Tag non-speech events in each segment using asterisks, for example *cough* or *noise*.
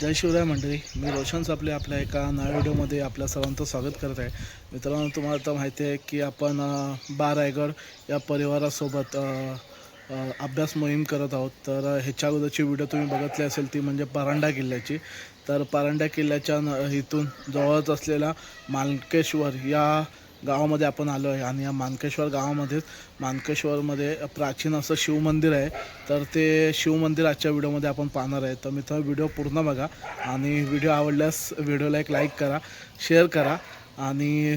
जय शिवराय मंडळी मी रोशन सापले आपल्या एका नव्या व्हिडिओमध्ये आपल्या सर्वांचं स्वागत करत आहे. मित्रांनो तुम्हाला तर माहिती आहे की आपण बा रायगड या परिवारासोबत अभ्यास मोहीम करत आहोत. तर ह्याच्या अगोदरची व्हिडिओ तुम्ही बघितली असेल ती म्हणजे परांडा किल्ल्याची. तर परांडा किल्ल्याच्या न इथून जवळच असलेला मालकेश्वर या गावामध्ये आपण आलो आहे आणि या मानकेश्वर गावामध्येच मानकेश्वरमध्ये प्राचीन असं शिवमंदिर आहे. तर ते शिवमंदिर आजच्या व्हिडिओमध्ये आपण पाहणार आहे. तर मित्रांनो व्हिडिओ पूर्ण बघा आणि व्हिडिओ आवडल्यास व्हिडिओला एक लाईक करा शेअर करा आणि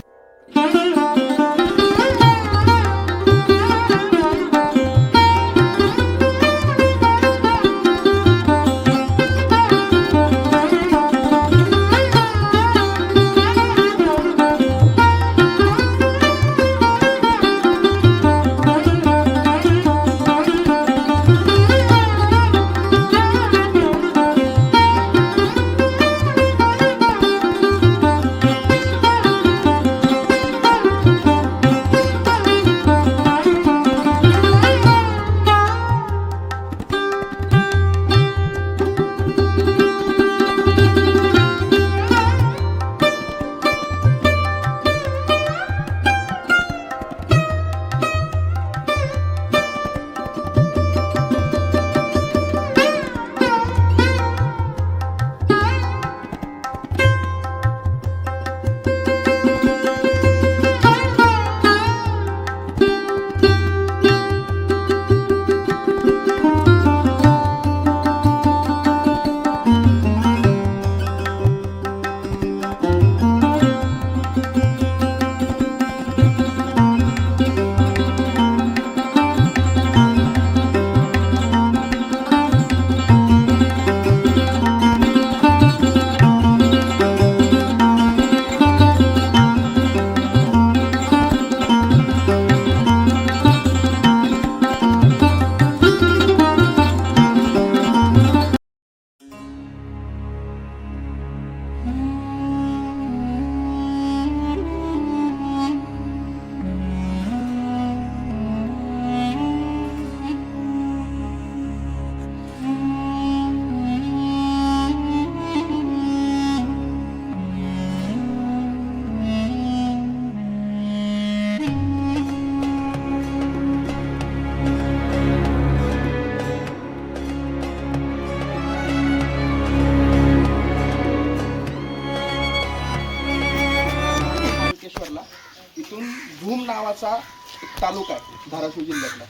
तालुका आहे धाराशिव जिल्ह्यातला.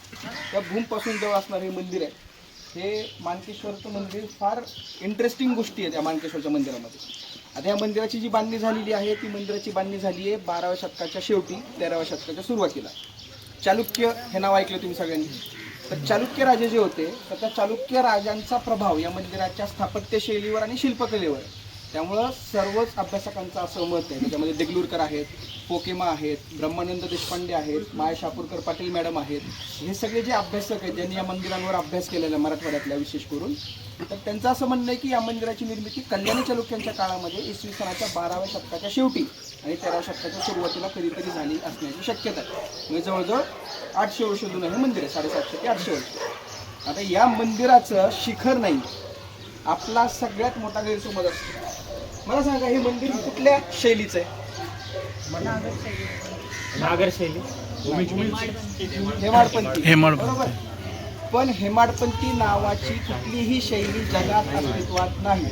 त्या भूमपासून जवळ असणारं हे मंदिर आहे. हे मानकेश्वरचं मंदिर फार इंटरेस्टिंग गोष्टी आहेत या मानकेश्वरच्या मंदिरामध्ये. आता या मंदिराची जी बांधणी झालेली आहे ती मंदिराची बांधणी झाली आहे बाराव्या शतकाच्या शेवटी तेराव्या शतकाच्या सुरुवातीला. चालुक्य हे नाव ऐकलं तुम्ही सगळ्यांनी. तर चालुक्य राजे जे होते तर त्या चालुक्य राजांचा प्रभाव या मंदिराच्या स्थापत्यशैलीवर आणि शिल्पकलेवर त्यामुळं सर्वच अभ्यासकांचं असं मत आहे. त्याच्यामध्ये देगलूरकर आहेत पोकेमा आहेत ब्रह्मानंद देशपांडे आहेत माया शापूरकर पाटील मॅडम आहेत. हे सगळे जे अभ्यासक आहेत ज्यांनी या मंदिरांवर अभ्यास केलेला आहे मराठवाड्यातल्या विशेष करून तर त्यांचं असं म्हणणं आहे की या मंदिराची निर्मिती कल्याणी चालुक्यांच्या काळामध्ये इसवी सनाच्या बाराव्या शतकाच्या शेवटी आणि तेराव्या शतकाच्या सुरुवातीला कधीतरी झाली असण्याची शक्यता आहे. म्हणजे जवळजवळ आठशे वर्ष जुनं हे मंदिर आहे साडेसातशे ते आठशे वर्ष. आता या मंदिराचं शिखर नाही आपला सगळ्यात मोठा गैरसमज असतो. मला सांगा हे मंदिर कुठल्या शैलीचं आहे? हेमाडपंथी. हेमाड बरोबर? पण हेमाडपंथी नावाची कुठलीही शैली जगात अस्तित्वात नाही.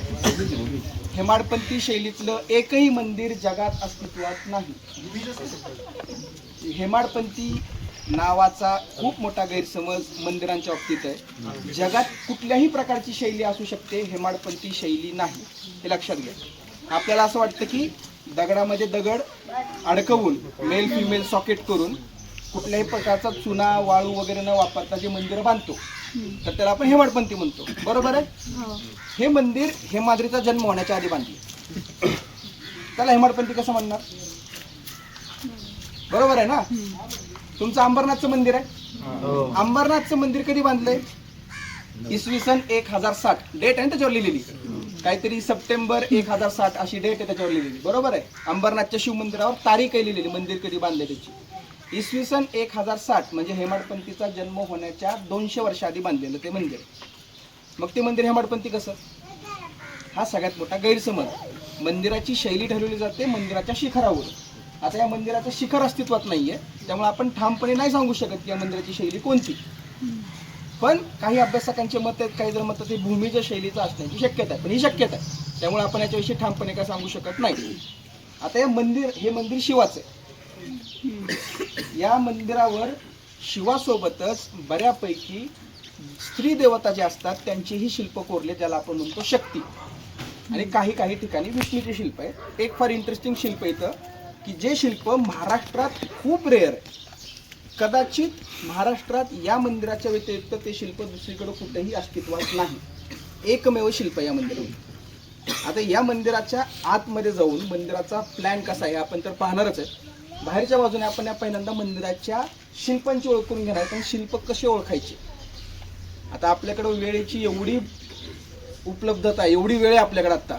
हेमाडपंथी शैलीतलं एकही मंदिर जगात अस्तित्वात नाही. हेमाडपंथी नावाचा खूप मोठा गैरसमज मंदिरांच्या बाबतीत आहे. जगात कुठल्याही प्रकारची शैली असू शकते हेमाडपंथी शैली नाही. हे लक्षात घ्या. आपल्याला असं वाटतं की दगडामध्ये दगड अडकवून मेल फिमेल सॉकेट करून कुठल्याही प्रकारचा चुना वाळू वगैरे न वापरता जे मंदिर बांधतो तर त्याला आपण हेमाडपंथी म्हणतो. बरोबर आहे? हे. मंदिर हेमाद्रीचा जन्म होण्याच्या आधी बांधले. त्याला हेमाडपंथी कसं म्हणणार? बरोबर आहे ना? तुमचं अंबरनाथचं मंदिर आहे? अंबरनाथचं मंदिर कधी बांधलंय? इसवी सन एक हजार साठ. डेट आहे ना त्याच्यावर लिहिलेली. काहीतरी सप्टेंबर एक हजार साठ अशी डेट आहे त्याच्यावर लिहिलेली. बरोबर आहे? अंबरनाथच्या शिव मंदिरावर तारीख आहे लिहिलेली मंदिर कधी बांधले त्याची. इसवी सन एक हजार साठ म्हणजे हेमाडपंथीचा जन्म होण्याच्या दोनशे वर्ष आधी बांधलेलं ते मंदिर. मग ते मंदिर हेमाडपंथी कसं? हा सगळ्यात मोठा गैरसमज. मंदिराची शैली ठरवली जाते मंदिराच्या शिखरावर. आता या मंदिराचं शिखर अस्तित्वात नाही आहे त्यामुळे आपण ठामपणे नाही सांगू शकत की या मंदिराची शैली कोणती. पण काही अभ्यासकांचे मत आहेत काही जर मत ते भूमीच्या शैलीचं असण्याची शक्यता आहे. पण ही शक्यता आहे. त्यामुळे आपण याच्याविषयी ठामपणे काय सांगू शकत नाही. आता हे मंदिर हे मंदिर शिवाचं आहे. या मंदिरावर शिवासोबतच बऱ्यापैकी स्त्री देवता जे असतात त्यांचेही शिल्प कोरले ज्याला आपण म्हणतो शक्ती. आणि काही काही ठिकाणी विष्णूचे शिल्प आहे एक फार इंटरेस्टिंग शिल्प इथं की जे शिल्प महाराष्ट्रात खूप रेअर आहे. कदाचित महाराष्ट्रात या मंदिराच्या व्यतिरिक्त ते शिल्प दुसरीकडे कुठेही अस्तित्वात नाही. एकमेव शिल्प या मंदिरात आता या मंदिराच्या आतमध्ये जाऊन मंदिराचा प्लॅन कसा आहे आपण तर पाहणारच आहे. बाहेरच्या बाजूने आपण या पहिल्यांदा मंदिराच्या शिल्पांची ओळख करून घेणार आहे. पण शिल्प कसे ओळखायचे? आता आपल्याकडे वेळेची एवढी उपलब्धता एवढी वेळ आहे आपल्याकडे आत्ता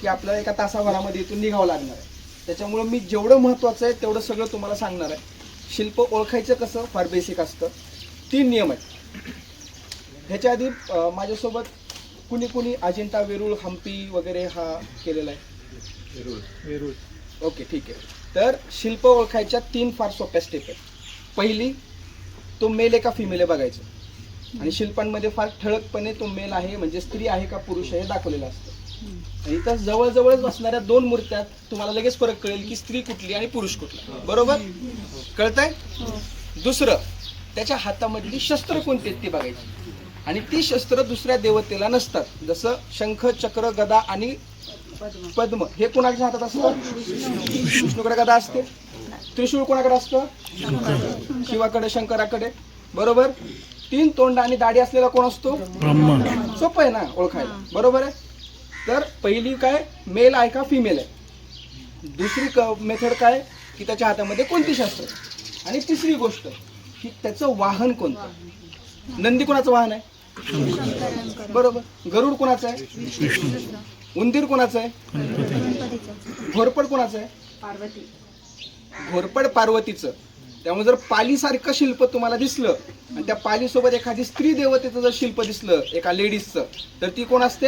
की आपल्याला एका तासाभरामध्ये इथून निघावं लागणार आहे. त्याच्यामुळं मी जेवढं महत्त्वाचं आहे तेवढं सगळं तुम्हाला सांगणार आहे. शिल्प ओळखायचं कसं? फार बेसिक असतं. तीन नियम आहेत. ह्याच्या आधी माझ्यासोबत कुणी कुणी अजिंठा वेरूळ हम्पी वगैरे हा केलेला आहे. वेरूळ. ओके ठीक आहे. तर शिल्प ओळखायच्या तीन फार सोप्या स्टेप आहेत. पहिली तो मेल आहे का फिमेल आहे बघायचं. आणि शिल्पांमध्ये फार ठळकपणे तो मेल आहे म्हणजे स्त्री आहे का पुरुष आहे हे दाखवलेलं असतं. इथं जवळजवळच असणाऱ्या दोन मूर्त्यात तुम्हाला लगेच फरक कळेल की स्त्री कुठली आणि पुरुष कुठला. बरोबर? कळतंय? दुसरं त्याच्या हातामधली शस्त्र कोणती आहेत ती बघायची. आणि ती शस्त्र दुसऱ्या देवतेला नसतात. जसं शंख चक्र गदा आणि पद्म. हे कोणाच्या हातात असतं? विष्णूकडे गदा असते. त्रिशूळ कोणाकडे असतं? शिवाकडे शंकराकडे. बरोबर? तीन तोंड आणि दाढी असलेला कोण असतो? सोपं आहे ना ओळखायला. बरोबर आहे? तर पहिली काय? मेल आहे का फिमेल आहे दुसरी मेथड काय? की त्याच्या हातामध्ये कोणती शस्त्र? आणि तिसरी गोष्ट की त्याचं वाहन कोणतं? नंदी कोणाचं वाहन आहे? बरोबर. गरुड कोणाचं आहे? उंदीर कोणाचं आहे? घोरपड कोणाचं आहे? घोरपड पार्वतीचं. त्यामुळे जर पालीसारखं शिल्प तुम्हाला दिसलं आणि त्या पालीसोबत एखादी स्त्री देवतेचं जर शिल्प दिसलं एका लेडीजचं तर ती कोण असते?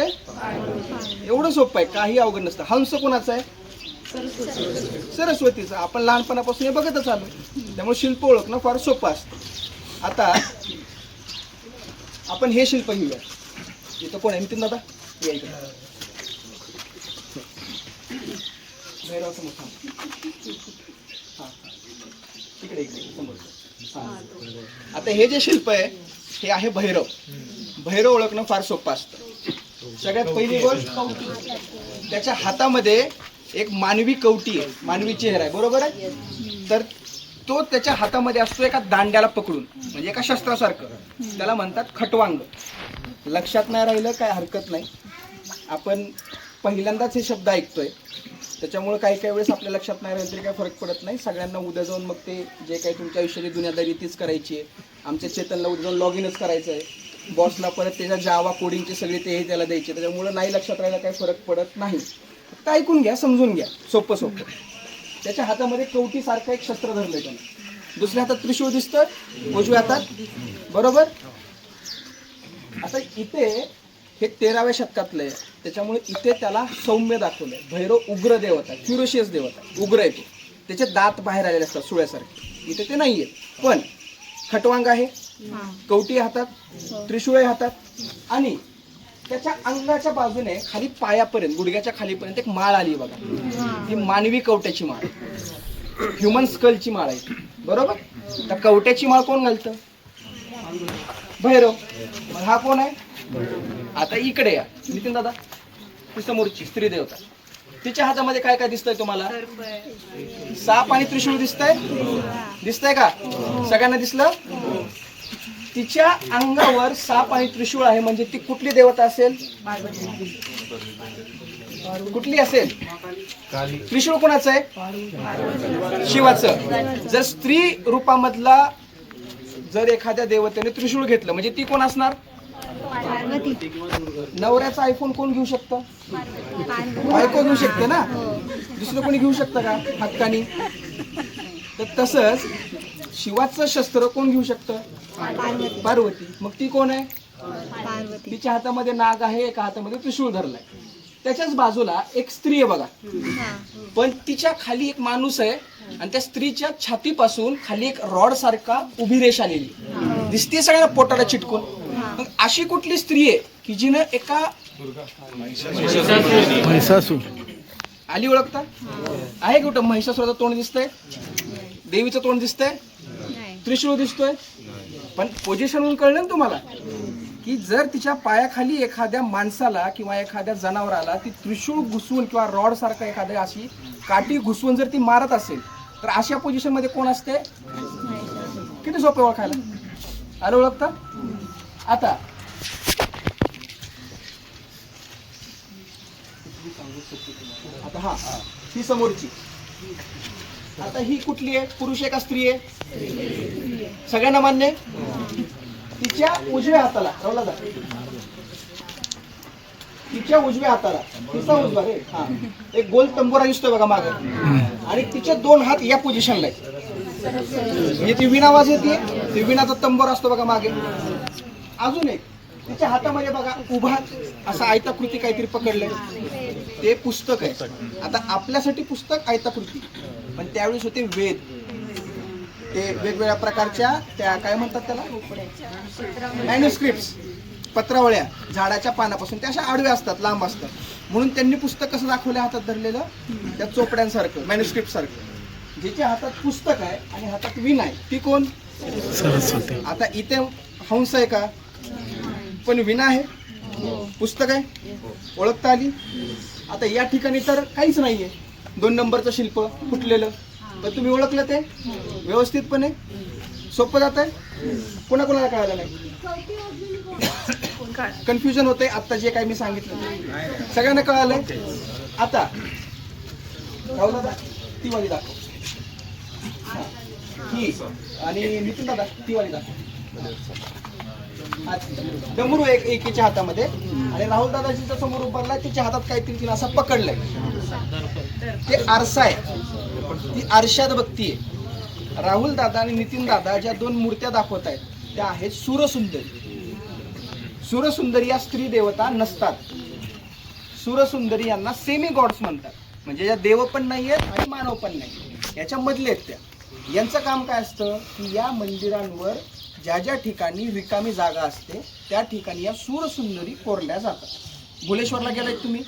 एवढं सोपं आहे काही अवघड नसतं. हंस कोणाचं आहे? सरस्वतीचं. आपण लहानपणापासून हे बघतच आलो. त्यामुळे शिल्प ओळखणं फार सोपं असतं. आता आपण हे शिल्प घेऊया. इथं कोण आहे? नितीन दादा? यायचं इकडे भैरव समोर थांब. हा. इकडे इकडे समोर. आता हे जे शिल्प आहे हे आहे भैरव. भैरव ओळखणं फार सोपं असतं. सगळ्यात पहिली गोष्ट त्याच्या हातामध्ये एक मानवी कवटी आहे मानवी चेहरा आहे बरोबर आहे? तर तो त्याच्या हातामध्ये असतो एका दांड्याला पकडून म्हणजे एका शस्त्रासारखं. त्याला म्हणतात खटवांग. लक्षात नाही राहिलं काय हरकत नाही. आपण पहिल्यांदाच हे शब्द ऐकतोय. त्याच्यामुळे काही काही वेळेस आपल्या लक्षात नाही राहिलं तरी काही फरक पडत नाही. सगळ्यांना उद्या जाऊन मग ते जे काही तुमच्या आयुष्याची दुनियादारी तीच करायची आहे. आमच्या चेतनला उद्या जाऊन लॉग इनच करायचं आहे बॉसला परत त्याच्या जावा कोडिंगचे सगळे ते हे त्याला द्यायचे. त्याच्यामुळे नाही लक्षात राहायला काही फरक पडत नाही. फक्त ऐकून घ्या समजून घ्या. सोपं सोपं. त्याच्या हातामध्ये कवटीसारखं एक शस्त्र धरलंय त्यानं. दुसऱ्या हातात त्रिशूळ दिसतं उजव्या हातात. बरोबर? आता इथे हे तेराव्या शतकातलं आहे. त्याच्यामुळे इथे त्याला सौम्य दाखवलंय. भैरव उग्र देवता फ्युरोशियस देवता उग्र आहे तो. त्याचे दात बाहेर आलेले असतात सुळ्यासारखे. इथे ते नाहीये. पण खटवांग आहे कवटी हातात त्रिशूळ आहे हातात आणि त्याच्या अंगाच्या बाजूने खाली पायापर्यंत गुडघ्याच्या खालीपर्यंत एक माळ आली बघा. ही. मानवी कवट्याची माळ. ह्युमन स्कलची माळ आहे. बरोबर? त्या कवट्याची माळ कोण घालतं? भैरव. हा कोण आहे? आता इकडे या. नितीन दादा ती समोरची स्त्री देवता. तिच्या हातामध्ये काय काय दिसतंय तुम्हाला? साप आणि त्रिशूळ दिसतंय? दिसतंय का? सगळ्यांना दिसलं? तिच्या अंगावर साप आणि त्रिशूळ आहे म्हणजे ती कुठली देवता असेल? कुठली असेल? त्रिशूळ कोणाचं आहे? शिवाचं. जर स्त्री रूपामधला जर एखाद्या देवतेने त्रिशूळ घेतलं म्हणजे ती कोण असणार? नवऱ्याचा आयफोन कोण घेऊ शकतं? बायको घेऊ शकते ना? दुसरं कोणी घेऊ शकतं का? हक्कानी? तर तसंच शिवाचं शस्त्र कोण घेऊ शकतं? पार्वती. मग ती कोण आहे? तिच्या हातामध्ये नाग आहे एका हातामध्ये त्रिशूळ धरलाय. त्याच्याच बाजूला एक स्त्री आहे बघा. पण तिच्या खाली एक माणूस आहे आणि त्या स्त्रीच्या छातीपासून खाली एक रॉड सारखा उभी रेष आलेली. दिसते सगळ्यांना पोटाला चिटकून. मग अशी कुठली स्त्री आहे की जिनं एका म्हैसासूर आली ओळखता? आहे कुठं? महिषासुराचं तोंड दिसतंय? देवीचं तोंड दिसतंय? त्रिशूळ दिसतोय? पण पोझिशनवरून कळलं ना तुम्हाला? की जर तिच्या पायाखाली एखाद्या माणसाला किंवा एखाद्या जनावराला ती त्रिशूळ घुसवून किंवा रॉड सारखं एखाद्या अशी काठी घुसवून जर ती मारत असेल तर अशा पोझिशनमध्ये कोण असते किती सोपे ओळखायला? आलं ओळखता? आता. आता हा ही. समोरची. आता ही कुठली आहे? पुरुष आहे का स्त्री आहे? सगळ्यांना मान्य आहे? तिच्या उजव्या हाताला. रवला जा तिच्या उजव्या हाताला. तिचा उजवा रे. हा. एक गोल तंबोरा दिसतोय बघा मागे. आणि तिचे दोन हात या पोझिशनला आहेत. म्हणजे ती विणा वाज येते ती विणाचा तंबोरा असतो बघा मागे. अजून एक. तिच्या हातामध्ये बघा उभा असा आयताकृती काहीतरी पकडलंय. ते पुस्तक आहे. आता आपल्यासाठी पुस्तक आयताकृती. पण त्यावेळेस होते वेद. ते वेगवेगळ्या प्रकारच्या त्या काय म्हणतात त्याला? मॅन्युस्क्रिप्ट पत्रावळ्या. झाडाच्या पानापासून. त्या अशा आडव्या असतात लांब असतात. म्हणून त्यांनी पुस्तक कसं दाखवलं हातात धरलेलं? त्या चोपड्यांसारखं मॅन्युस्क्रिप्ट सारखं ज्याच्या हातात पुस्तक आहे आणि हातात विण आहे ती कोण? आता इथे हंस आहे का? पण विना आहे. पुस्तक आहे. ओळखता आली. आता या ठिकाणी तर काहीच नाहीये. दोन नंबरचं शिल्प फुटलेलं. पण तुम्ही ओळखलं ते? व्यवस्थितपणे. सोपं जात आहे? कोणा कोणाला कळालं नाही? कन्फ्युजन होते आता जे काही मी सांगितलं. सगळ्यांना कळालंय. आता ती वाली दाखव. हा. ही आणि नितीन दादा ती वाली दाखव. हा, डमरू एक एकीच्या हातामध्ये. आणि राहुल दादाजीच्या समोर उभारलाय तिच्या हातात काहीतरी तिला असं पकडलंय. ते आरसा आहे. ती आरशात बघतीये. राहुल दादा आणि नितीन दादा ज्या दोन मूर्त्या दाखवत आहेत त्या आहेत सूरसुंदरी. सूरसुंदरी या स्त्री देवता नसतात. सूरसुंदरी यांना सेमी गॉड्स म्हणतात. म्हणजे या देव पण नाही आहेत आणि मानव पण नाही याच्या मधले आहेत त्या. यांचं काम काय असतं? की या मंदिरांवर ज्या ज्या ठिकाणी रिकामी जागा असते त्या ठिकाणी या सूरसुंदरी कोरल्या जातात. भुलेश्वरला गेलाय तुम्ही?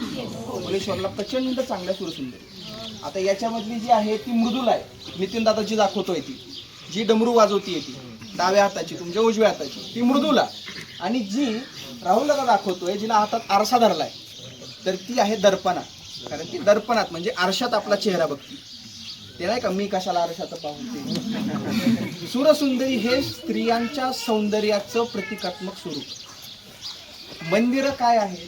भुलेश्वरला प्रचंड चांगल्या सूरसुंदरी. आता याच्यामधली जी आहे ती मृदुला आहे. नितीन दादा जी दाखवतोय ती. जी डमरू वाजवतीये ती. डाव्या हाताची तुमच्या उजव्या हाताची. ती मृदुला आणि जी राहुल दादा दाखवतोय जिला हातात आरसा धरलाय तर ती आहे दर्पणा. कारण ती दर्पणात म्हणजे आरशात आपला चेहरा बघते. ते नाही का मी कशाला आरशाचं पाहून सुरसुंदरी हे स्त्रियांच्या सौंदर्याचं प्रतिकात्मक स्वरूप. मंदिरं काय आहे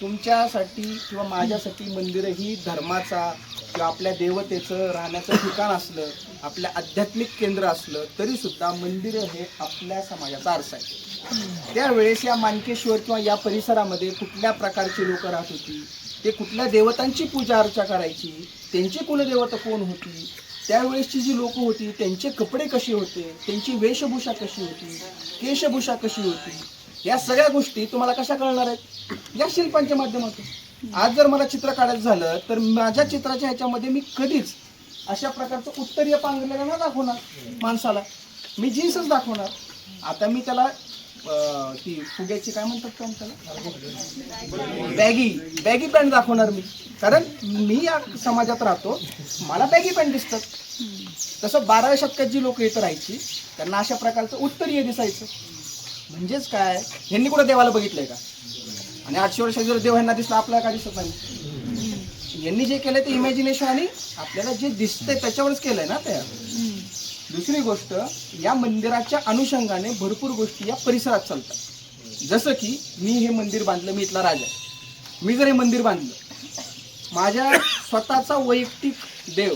तुमच्यासाठी किंवा माझ्यासाठी मंदिरं ही धर्माचा किंवा आपल्या देवतेचं राहण्याचं ठिकाण असलं आपल्या आध्यात्मिक केंद्र असलं तरी सुद्धा मंदिरं हे आपल्या समाजाचा आरसा आहे त्यावेळेस या मानकेश्वर किंवा या परिसरामध्ये कुठल्या प्रकारची लोक राहत होती? ते कुठल्या देवतांची पूजा अर्चा करायची त्यांची कुलदेवता कोण होती त्यावेळेसची जी लोक होती त्यांचे कपडे कसे होते त्यांची वेशभूषा कशी होती केशभूषा कशी होती या सगळ्या गोष्टी तुम्हाला कशा कळणार आहेत? या शिल्पांच्या माध्यमातून. आज जर मला चित्र काढायचं झालं तर माझ्या चित्राच्या ह्याच्यामध्ये मी कधीच अशा प्रकारचं उत्तरीय पांघरलेलं ना दाखवणार माणसाला. मी जीन्सच दाखवणार. आता मी त्याला ती फुग्याची काय म्हणतात का त्याला? बॅगी. बॅगी पॅन्ट दाखवणार मी. कारण मी या समाजात राहतो. मला बॅगी पॅन्ट दिसतात. तसं बाराव्या शतकात जी लोक इथं राहायची त्यांना अशा प्रकारचं उत्तरीय दिसायचं. म्हणजेच काय? ह्यांनी कुठं देवाला बघितलंय का? आणि आठशे वर्ष जर देव ह्यांना दिसला आपल्याला काय दिसत नाही? यांनी जे केलं ते इमॅजिनेशन आणि आपल्याला जे दिसतंय त्याच्यावरच केलंय ना तयार दुसरी गोष्ट या मंदिराच्या अनुषंगाने भरपूर गोष्टी या परिसरात चालतात. जसं की मी हे मंदिर बांधलं मी इथला राजा. आहे. मी जर हे मंदिर बांधलं माझ्या स्वतःचा वैयक्तिक देव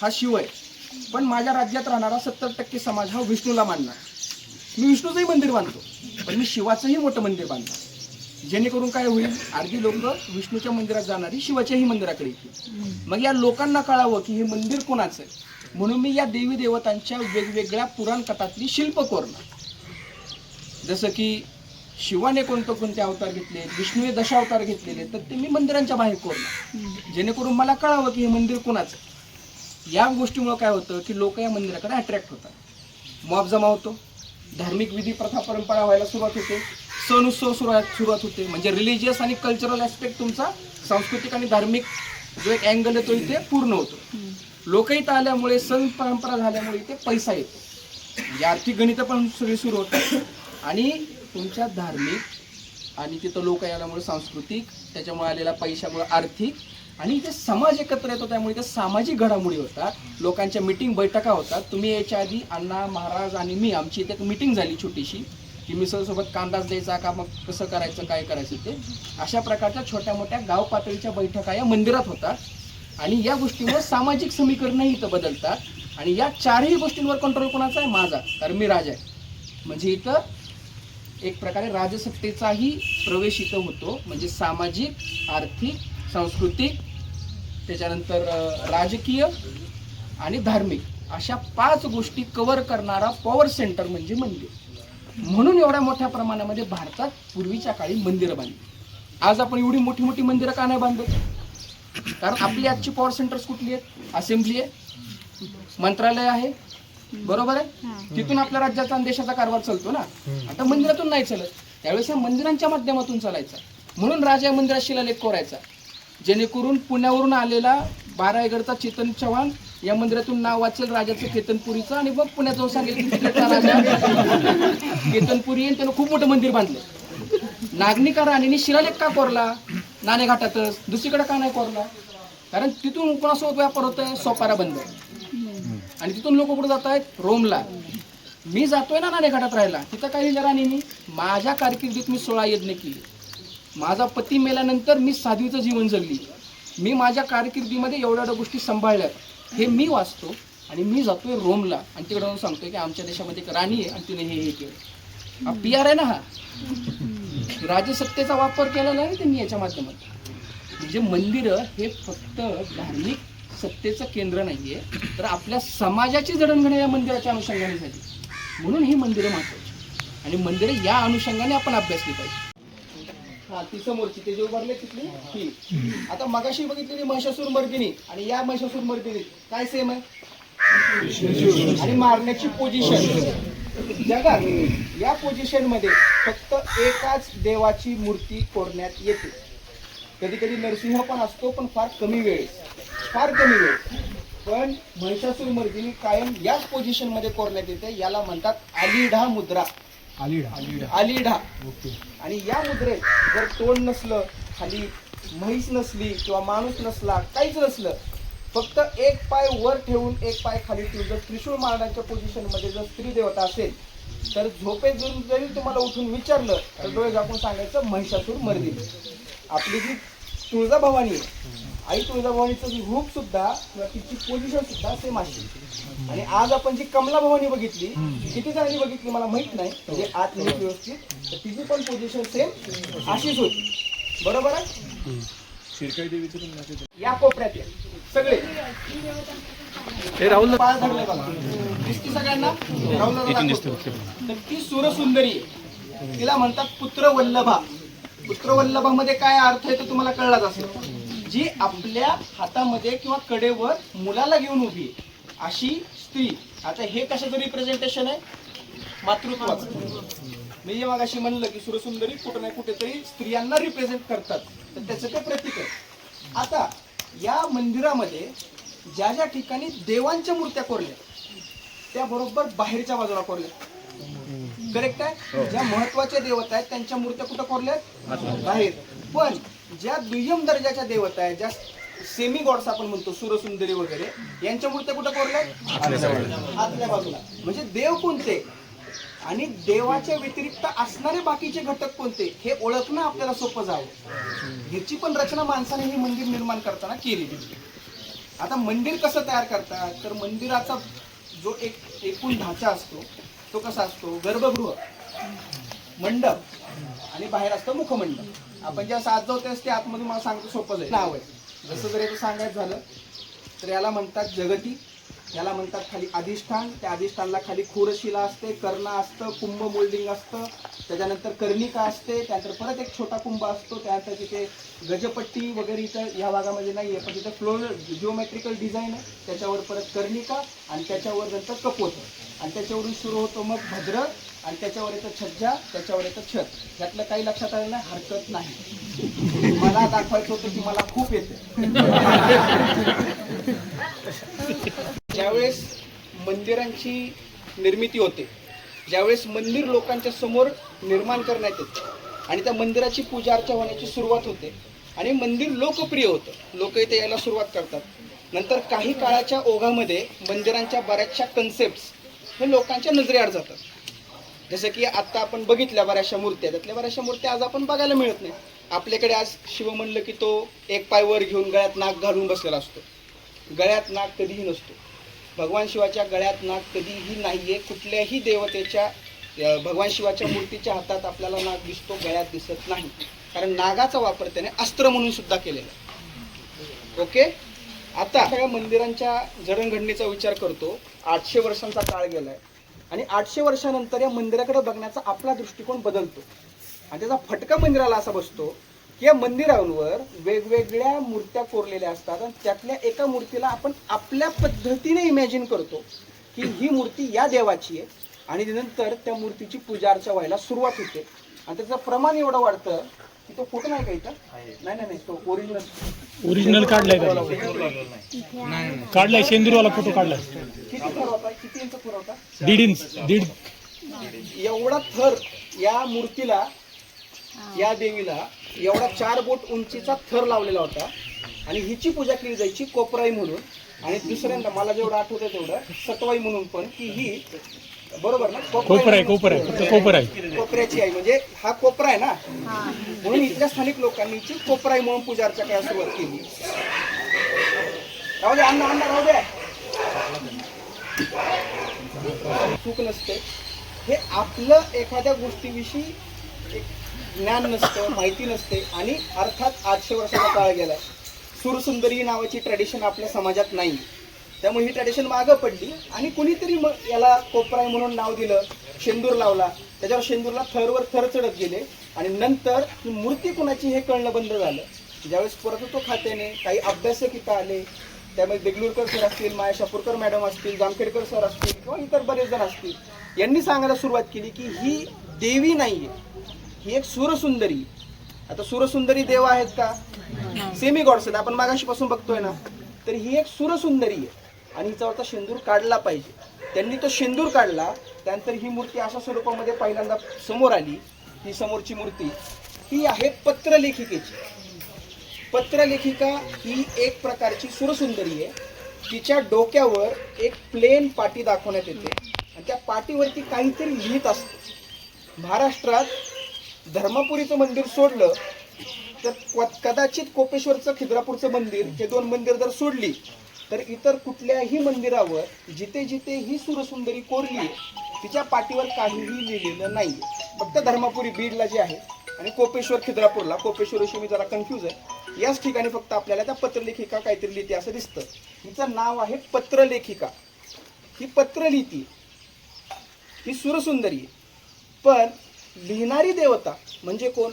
हा शिव आहे पण माझ्या राज्यात राहणारा सत्तर टक्के समाज हा विष्णूला मानणार. मी विष्णूचंही मंदिर बांधतो पण मी शिवाचंही मोठं मंदिर बांधणार. जेणेकरून काय होईल अर्धी लोक विष्णूच्या मंदिरात जाणारी शिवाच्याही मंदिराकडे येतील. मग या लोकांना कळावं की हे मंदिर कोणाचं आहे? म्हणून मी या देवी देवतांच्या वेगवेगळ्या पुराण कथातली शिल्प कोरणार जसं की शिवाने कोणतं कोणते अवतार घेतले विष्णूने दशावतार घेतलेले तर ते मी मंदिरांच्या बाहेर कोरलं. जेणेकरून मला कळावं की हे मंदिर कोणाचं या गोष्टीमुळे काय होतं की लोक या मंदिराकडे अट्रॅक्ट होतात. मॉब जमा होतो. धार्मिक विधी प्रथा परंपरा व्हायला सुरुवात होते. सण उत्सव सुरुवात सुरुवात होते. म्हणजे रिलिजियस आणि कल्चरल ॲस्पेक्ट तुमचा सांस्कृतिक आणि धार्मिक जो एक अँगल आहे तो इथे पूर्ण होतो. लोकहित आल्यामुळे सण परंपरा झाल्यामुळे इथे पैसा येतो. म्हणजे आर्थिक गणितं पण सगळी सुरू होतात. आणि तुमच्या धार्मिक आणि तिथं लोक आल्यामुळे सांस्कृतिक त्याच्यामुळे आलेला पैशामुळे आर्थिक आणि इथे समाज एकत्र येतो त्यामुळे इथे सामाजिक घडामोडी होतात. लोकांच्या मिटिंग बैठका होतात. तुम्ही याच्या आधी अण्णा महाराज आणि मी आमची इथे एक मिटिंग झाली छोटीशी की मिसळसोबत कांदाच द्यायचा का मग कसं करायचं काय करायचं ते. अशा प्रकारच्या छोट्या मोठ्या गाव पातळीच्या बैठका या मंदिरात होतात. आणि या गोष्टीमुळे सामाजिक समीकरणही इथं बदलतात. आणि या चारही गोष्टींवर कंट्रोल कोणाचा आहे? माझा. कारण मी राजा आहे. म्हणजे इथं एक प्रकारे राजसत्तेचाही प्रवेश इथं होतो. म्हणजे सामाजिक आर्थिक सांस्कृतिक त्याच्यानंतर राजकीय आणि धार्मिक अशा पाच गोष्टी कव्हर करणारा पॉवर सेंटर म्हणजे मंदिर. म्हणून एवढ्या मोठ्या प्रमाणामध्ये भारतात पूर्वीच्या काळी मंदिरं बांधली. आज आपण एवढी मोठी मोठी मंदिरं का नाही बांधत? कारण आपली आजची पॉवर सेंटर्स कुठली आहेत? असेंब्ली आहे. मंत्रालय आहे. बरोबर आहे? तिथून आपल्या राज्याचा आणि देशाचा कारभार चालतो ना. आता मंदिरातून नाही चालत. त्यावेळेस या मंदिरांच्या माध्यमातून चालायचा. म्हणून राजा या मंदिरात शिलालेख कोरायचा. जेणेकरून पुण्यावरून आलेला बारा एगरचा चेतन चव्हाण या मंदिरातून नाव वाचेल राजाचं केतनपुरीचं आणि मग पुण्यात जाऊन सांगेल केतनपुरी आणि त्यानं खूप मोठं मंदिर बांधलं नागनिका राणीने शिलालेख का कोरला? नाणेघाटातच. दुसरीकडे का नाही कोरला? कारण तिथून कोणासोबत व्यापार होत आहे सोपारा बंद आणि तिथून लोक कुठे जात आहेत रोमला. मी जातोय ना नाणेघाटात राहायला. तिथं काय लिहिलं राणीनी माझ्या कारकिर्दीत मी सोळा यज्ञ केले. माझा पती मेल्यानंतर मी साध्वीचं जीवन जगली. मी माझ्या कारकिर्दीमध्ये एवढ्या एवढ्या गोष्टी सांभाळल्यात हे मी वाचतो आणि मी जातोय रोमला. आणि तिकडे जाऊन सांगतोय की आमच्या देशामध्ये एक राणी आहे आणि तिने हे हे केलं. पी आर आहे ना हा? राजसत्तेचा वापर केलेला आहे त्यांनी याच्या माध्यमातून. म्हणजे मंदिरं हे फक्त धार्मिक सत्तेचं केंद्र नाहीये तर आपल्या समाजाची जडणघडण या मंदिराच्या अनुषंगाने झाली. म्हणून ही मंदिरं महत्वाची आणि मंदिरं या अनुषंगाने आपण अभ्यासली पाहिजे. हा ती समोरची ते जे उभारले तिथली? ही. आता मगाशी बघितलेली महिषासूर मर्दिनी आणि या महिषासूर मर्दिनी काय सेम आहे? आणि मारण्याची पोझिशन जगात या पोझिशनमध्ये फक्त एकाच देवाची मूर्ती कोरण्यात येते. कधी कधी नरसिंह पण असतो पण फार कमी वेळेस. फार कमी वेळ पण महिषासूर मर्दिनी कायम याच पोझिशनमध्ये कोरण्यात येते याला म्हणतात आलिढा मुद्रा. आलिढा. आणि या मुद्रेत जर तोंड नसलं खाली म्हैस नसली किंवा माणूस नसला काहीच नसलं फक्त एक पाय वर ठेवून एक पाय खाली ठेवून जर त्रिशूळ मारण्याच्या पोझिशनमध्ये जर स्त्री देवता असेल तर झोपेत जरी जरी तुम्हाला उठून विचारलं तर डोळे झाकून सांगायचं महिषासूर मर्दी आपली जी तुळजाभवानी आहे आई तुळजाभवानीचं रूप सुद्धा किंवा तिची पोझिशन सुद्धा सेम आहे. आणि आज आपण जी कमला भवानी बघितली किती जणांनी बघितली मला माहीत नाही म्हणजे आत नाही व्यवस्थित तर तिची पण पोझिशन सेम अशीच होती. बरोबर आहे? या कोपऱ्यात या. सगळे. हे राहुल पाय धरले बघा. दिसती सगळ्यांना. तर ती सुरसुंदरी आहे. तिला म्हणतात पुत्र वल्लभा पुत्र वल्लभामध्ये काय अर्थ आहे तो तुम्हाला कळलाच असेल. जी आपल्या हातामध्ये किंवा कडेवर मुलाला घेऊन उभी आहे. अशी स्त्री. आता हे कशाचं रिप्रेझेंटेशन आहे? मातृत्वाचं. मी जे मगाशी म्हणलं की सुरसुंदरी कुठं नाही कुठेतरी स्त्रियांना रिप्रेझेंट करतात. तर त्याचं ते प्रतीक आहे. आता या मंदिरामध्ये ज्या ज्या ठिकाणी देवांच्या मूर्त्या कोरल्या त्या बरोबर बाहेरच्या बाजूला कोरल्या. करेक्ट आहे? ज्या महत्त्वाच्या देवता आहेत त्यांच्या मूर्त्या कुठं कोरल्यात बाहेर. पण ज्या दुय्यम दर्जाच्या देवता आहेत ज्या सेमी गॉड्स आपण म्हणतो सुरसुंदरी वगैरे यांच्या मूर्त्या कुठं कोरल्यात आतल्या बाजूला. म्हणजे देव कोणते? आणि देवाच्या व्यतिरिक्त असणारे बाकीचे घटक कोणते? हे ओळखणं आपल्याला सोपं जावं. ह्याची पण रचना माणसाने हे मंदिर निर्माण करताना केली. आता मंदिर कसं तयार करतात? तर मंदिराचा जो एक एकूण ढाचा असतो तो कसा असतो? गर्भगृह मंडप आणि बाहेर असतं मुखमंडप. आपण ज्या सात जाऊ ते आतमध्ये मला सांगतो सोपं जाईल. नाव आहे. जसं जर याचं सांगायचं झालं तर याला म्हणतात जगती याला म्हणतात खाली अधिष्ठान. त्या अधिष्ठानला खाली खुरशिला असते कर्ण असतं कुंभ मोल्डिंग असतं. त्याच्यानंतर कर्णिका असते त्यानंतर परत एक छोटा कुंभ असतो. त्यानंतर तिथे गजपट्टी वगैरे इथं या भागामध्ये नाही आहे पण तिथं फ्लोर जिओमेट्रिकल डिझाईन आहे. त्याच्यावर परत कर्णिका आणि त्याच्यावर नंतर कपोत. आणि त्याच्यावरून सुरू होतो मग भद्र आणि त्याच्यावर येतं छज्जा त्याच्यावर येतं छत. यातलं काही लक्षात आलं नाही? हरकत नाही. *laughs* मला दाखवायचं होतं की मला खूप येते. *laughs* ज्यावेळेस मंदिरांची निर्मिती होते ज्यावेळेस मंदिर लोकांच्या समोर निर्माण करण्यात येते आणि त्या मंदिराची पूजा अर्चा होण्याची सुरुवात होते आणि मंदिर लोकप्रिय होतं. लोक इथे यायला सुरुवात करतात. नंतर काही काळाच्या ओघामध्ये मंदिरांच्या बऱ्याचशा कन्सेप्ट हे लोकांच्या नजरेआड जातात. जसं की आत्ता आपण बघितल्या बऱ्याचशा मूर्त्या त्यातल्या बऱ्याचशा मूर्त्या आज आपण बघायला मिळत नाही आपल्याकडे आज शिव म्हणलं की तो एक पाय वर घेऊन गळ्यात नाक घालून बसलेला असतो. गळ्यात नाक कधीही नसतो. भगवान शिवाच्या गळ्यात नाक कधीही नाही आहे कुठल्याही देवतेच्या भगवान शिवाच्या मूर्तीच्या हातात आपल्याला नाग दिसतो गळ्यात दिसत नाही. कारण नागाचा वापर त्याने अस्त्र म्हणून सुद्धा केलेला आहे. ओके? आता सगळ्या मंदिरांच्या जडणघडणीचा विचार करतो. आठशे वर्षांचा काळ गेलाय. आणि आठशे वर्षानंतर या मंदिराकडे बघण्याचा आपला दृष्टिकोन बदलतो. आणि त्याचा फटका मंदिराला असा बसतो या मंदिरांवर वेगवेगळ्या मूर्त्या कोरलेल्या असतात आणि त्यातल्या एका मूर्तीला आपण आपल्या पद्धतीने इमॅजिन करतो की ही मूर्ती या देवाची आहे आणि नंतर त्या मूर्तीची पूजा अर्चा व्हायला सुरुवात होते. आणि त्याचं प्रमाण एवढं वाढतं की तो फोटो नाही का इथं? नाही नाही नाही तो ओरिजिनल ओरिजिनल काढलाय काढलाय शेंदूरवाला फोटो काढलाय. किती थर होता? किती इंच थर होता? दीड इंच दीड. एवढा थर या मूर्तीला या देवीला एवढा चार बोट उंचीचा थर लावलेला होता. आणि हिची पूजा केली जायची कोपराई म्हणून. आणि दुसऱ्यांदा मला जेवढं आठवतं तेवढं सटवाई म्हणून पण की ही बरोबर ना? कोपर आहे कोपर आहे फक्त कोपर आहे कोपऱ्याची आई म्हणजे हा कोपरा आहे ना? म्हणून इथल्या स्थानिक लोकांनी हिची कोपराई म्हणून पूजा अर्चा करायला सुरुवात केली. राहू दे अण्णा अण्णा राहू दे. चूक नसते. हे आपलं एखाद्या गोष्टीविषयी एक ज्ञान नसतं माहिती नसते आणि अर्थात आठशे वर्षाचा काळ आहे सुरसुंदरी नावाची ट्रॅडिशन आपल्या समाजात नाही. त्यामुळे ही ट्रॅडिशन मागं पडली आणि कुणीतरी मग याला कोपराय म्हणून नाव दिलं शेंदूर लावला. त्याच्यावर शेंदूरला थरवर थर चढत गेले आणि नंतर ही मूर्ती कुणाची हे कळणं बंद झालं. ज्यावेळेस पुरातत्व खात्याने काही अभ्यासक इथं आले त्यामध्ये देगलूरकर सर असतील माया शापूरकर मॅडम असतील जामखेडकर सर असतील किंवा इतर बरेच जण असतील यांनी सांगायला सुरुवात केली की ही देवी नाही आहे ही एक सुरसुंदरी. आता सुरसुंदरी देव आहेत का? सेमी गॉड्स आहेत. आपण मागाशी पासून बघतोय ना तर ही एक सुरसुंदरी आहे. आणि हिच्यावरचा शेंदूर काढला पाहिजे. त्यांनी तो शेंदूर काढला त्यानंतर ही मूर्ती अशा स्वरूपामध्ये पहिल्यांदा समोर आली. ही समोरची मूर्ती ही आहे पत्रलेखिकेची. पत्रलेखिका ही एक प्रकारची सुरसुंदरी आहे. तिच्या डोक्यावर एक प्लेन पाटी दाखवण्यात येते. आणि त्या पाटीवरती काहीतरी लिहित असतं. महाराष्ट्रात धर्मपुरीचं मंदिर सोडलं तर क्व- कदाचित कोपेश्वरचं खिद्रापूरचं मंदिर हे दोन मंदिर जर सोडली तर इतर कुठल्याही मंदिरावर जिथे जिथे ही सुरसुंदरी कोरली तिच्या पाठीवर काहीही लिहिलेलं नाही. फक्त धर्मापुरी बीडला जे आहे आणि कोपेश्वर खिद्रापूरला कोपेश्वरविषयी मी जरा कन्फ्यूज आहे. याच ठिकाणी फक्त आपल्याला त्या पत्रलेखिका काहीतरी लिहिते असं दिसतं. हिचं नाव आहे पत्रलेखिका. ही पत्र लिहिती ही सुरसुंदरी पण लिहिणारी देवता म्हणजे कोण?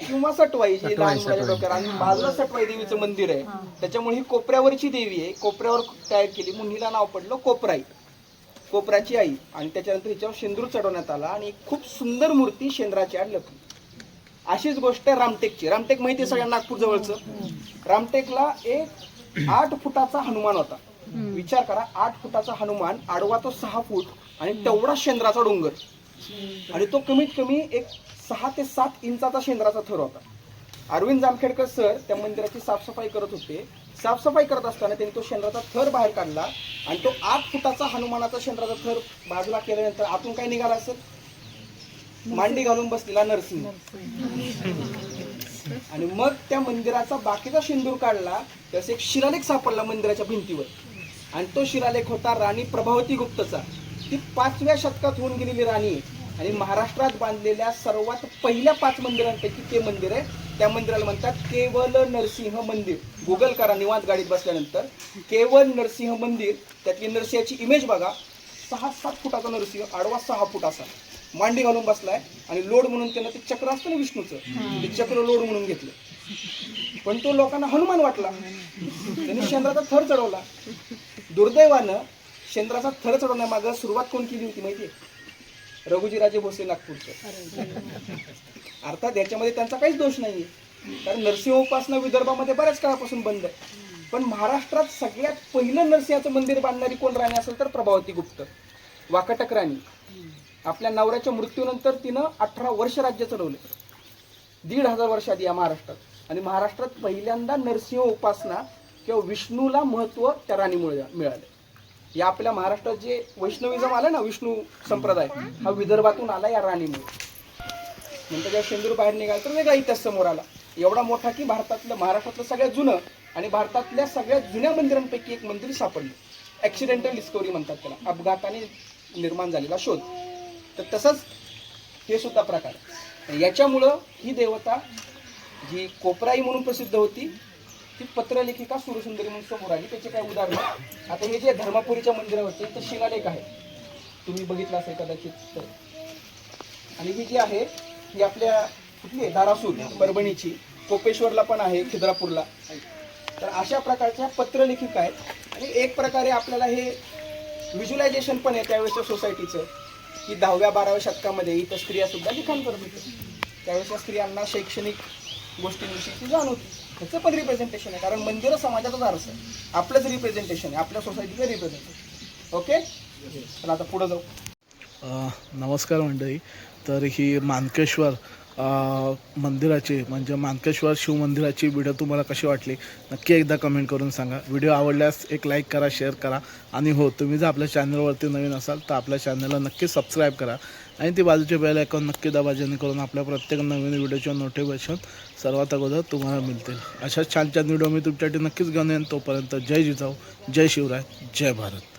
किंवा सटवाई जी लहान मुलाच्या डोक्यावर आणि बाजूला सटवाई देवीचं मंदिर आहे. त्याच्यामुळे ही कोपऱ्यावरची देवी आहे. कोपऱ्यावर तयार केली. म्हणून हिला नाव पडलं कोपराई. कोपराची आई. आणि त्याच्यानंतर हिच्यावर शेंदूर चढवण्यात आला आणि एक खूप सुंदर मूर्ती शेंद्राची आड लपली. अशीच गोष्ट आहे रामटेकची. रामटेक माहिती आहे सगळ्या नागपूर जवळचं? रामटेकला एक आठ फुटाचा हनुमान होता. विचार करा आठ फुटाचा हनुमान आडवा तो सहा फूट आणि तेवढा शेंद्राचा डोंगर. आणि तो कमीत कमी एक सहा ते सात इंचाचा शेंद्राचा थर होता. अरविंद जामखेडकर सर त्या मंदिराची साफसफाई करत होते. साफसफाई करत असताना त्यांनी तो शेंद्राचा थर बाहेर काढला आणि तो आठ फुटाचा हनुमानाचा शेंद्राचा थर बाजूला केल्यानंतर आतून काय निघाला असेल? मांडी घालून बसलेला नरसिंह. आणि मग त्या मंदिराचा बाकीचा शेंदूर काढला त्यास एक शिरालेख सापडला मंदिराच्या भिंतीवर. आणि तो शिरालेख होता राणी प्रभावती गुप्तचा. ती पाचव्या शतकात होऊन गेलेली राणी आणि महाराष्ट्रात बांधलेल्या सर्वात पहिल्या पाच मंदिरांपैकी ते मंदिर आहे. त्या मंदिराला म्हणतात केवल नरसिंह मंदिर. गुगल करा निवांत गाडीत बसल्यानंतर. केवल नरसिंह मंदिर. त्यातली नरसिंहाची इमेज बघा. सहा सात फुटाचा नरसिंह आडवा सहा फुट असा मांडी घालून बसलाय. आणि लोड म्हणून त्यानं ते चक्र असतं ना विष्णूचं. ते चक्र लोड म्हणून घेतलं. पण तो लोकांना हनुमान वाटला. त्यांनी चंद्राचा थर चढवला. दुर्दैवानं चंद्राचा थर चढवण्यामागं सुरुवात कोण केली होती माहितीये? रघुजीराजे भोसले नागपूरचे. अर्थात याच्यामध्ये त्यांचा काहीच दोष नाहीये. कारण नरसिंह उपासना विदर्भामध्ये बऱ्याच काळापासून बंद आहे. पण महाराष्ट्रात सगळ्यात पहिलं नरसिंहाचं मंदिर बांधणारी कोण राणी असेल तर प्रभावती गुप्त. वाकाटक राणी. आपल्या नवऱ्याच्या मृत्यूनंतर तिनं अठरा वर्ष राज्य चढवले. दीड हजार वर्ष आधी या महाराष्ट्रात. आणि महाराष्ट्रात पहिल्यांदा नरसिंह उपासना किंवा विष्णूला महत्त्व त्या राणीमुळे मिळालं. या आपल्या महाराष्ट्रात जे वैष्णविजम आलं ना विष्णू संप्रदाय हा विदर्भातून आला या राणीमुळे. नंतर जेव्हा शेंदूर बाहेर निघाला तर वेगळा इतिहास समोर आला. एवढा मोठा की भारतातलं महाराष्ट्रातलं सगळ्यात जुनं आणि भारतातल्या सगळ्यात जुन्या मंदिरांपैकी एक मंदिर सापडलं. ॲक्सिडेंटल डिस्कवरी म्हणतात त्याला. अपघाताने निर्माण झालेला शोध. तर तसंच हे सुद्धा प्रकार. याच्यामुळं ही देवता जी कोपराई म्हणून प्रसिद्ध होती ती पत्रलेखिका सुरसुंदरी म्हणून समोर आली. त्याचे काय उदाहरण आता हे जे धर्मापुरीच्या मंदिरावरचे ते शिलालेख आहे. तुम्ही बघितलं असेल कदाचित तर. आणि ही जी आहे ही आपल्या कुठली आहे? धारासूर परभणीची. कोपेश्वरला पण आहे खिद्रापूरला. तर अशा प्रकारच्या पत्रलेखिका आहेत. आणि एक प्रकारे आपल्याला हे व्हिज्युलायझेशन पण आहे त्यावेळेच्या सोसायटीचं की दहाव्या बाराव्या शतकामध्ये इथं स्त्रिया सुद्धा लिखाण करत होत्या. त्यावेळेच्या स्त्रियांना शैक्षणिक गोष्टींविषयीची जाण होती. ह्याचं पण रिप्रेझेंटेशन आहे. कारण मंदिर समाजाचाच आरस आहे. आपलंच रिप्रेझेंटेशन आहे. आपल्या सोसायटीचं रिप्रेझेंटेशन ओके तर आता पुढं जाऊ. नमस्कार मंडळी. तर ही मानकेश्वर मंदिराची म्हणजे मानकेश्वर शिवमंदिराची व्हिडिओ तुम्हाला कशी वाटली? नक्की एकदा कमेंट करून सांगा. व्हिडिओ आवडल्यास एक लाईक करा शेअर करा. आणि हो तुम्ही जर आपल्या चॅनलवरती नवीन असाल तर आपल्या चॅनलला नक्की सबस्क्राईब करा. आणि ती बाजूचे बेल आयकॉन नक्की दाबा जेणेकरून आपल्या प्रत्येक नवीन व्हिडिओचे नोटिफिकेशन सर्वात अगोदर तुम्हाला मिळतील. अशाच छान छान व्हिडिओ मी तुमच्यासाठी नक्कीच घेऊन येईन. तोपर्यंत जय जिजाऊ जय शिवराय जय भारत.